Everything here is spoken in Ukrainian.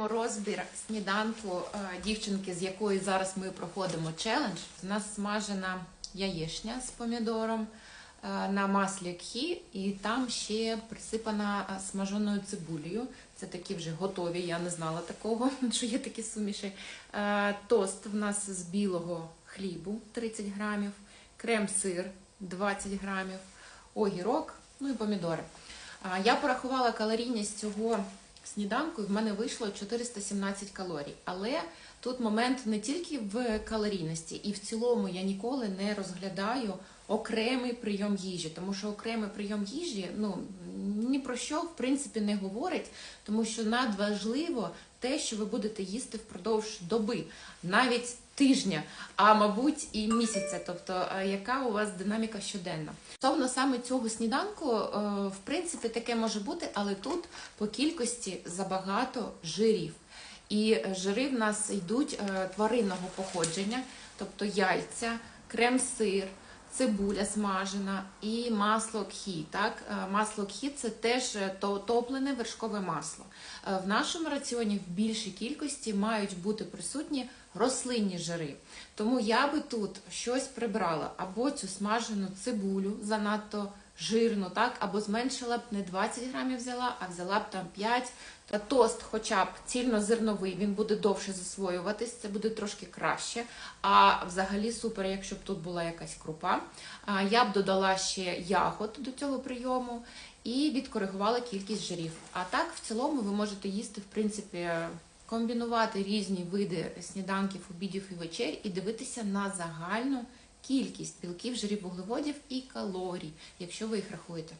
Продовжуємо розбір сніданку е, дівчинки, з якої зараз ми проходимо челендж. У нас смажена яєшня з помідором е, на маслі кхі, і там ще присипана е, смаженою цибулею. Це такі вже готові. Я не знала такого, що є такі суміші. Тост в нас з білого хлібу 30 грамів, крем-сир 20 грамів, огірок, ну і помідори. Я порахувала калорійність цього сніданку, і в мене вийшло 417 калорій. Але тут момент не тільки в калорійності, і в цілому я ніколи не розглядаю окремий прийом їжі, тому що окремий прийом їжі ну ні про що в принципі не говорить, тому що надважливо те, що ви будете їсти впродовж доби, навіть тижня, а мабуть і місяця. Тобто, е, яка у вас динаміка щоденна? Стосовно саме цього сніданку, е, в принципі, таке може бути, але тут по кількості забагато жирів. І жири в нас йдуть е, тваринного походження, тобто яйця, крем-сир, цибуля смажена і масло кхі. Так? Е, Масло кхі це теж е, топлене вершкове масло. Е, В нашому раціоні в більшій кількості мають бути присутні рослинні жири. Тому я би тут щось прибрала або цю смажену цибулю занадто жирну, так, або зменшила б не 20 грамів взяла, а взяла б там 5. Та Тост, хоча б цільнозерновий, він буде довше засвоюватись, це буде трошки краще. А взагалі супер, якщо б тут була якась крупа. А, Я б додала ще ягод до цього прийому і відкоригувала кількість жирів. А так, в цілому, ви можете їсти, в принципі, комбінувати різні види сніданків, обідів і вечер і дивитися на загальну кількість білків, жирів, вуглеводів і калорій, якщо ви їх рахуєте.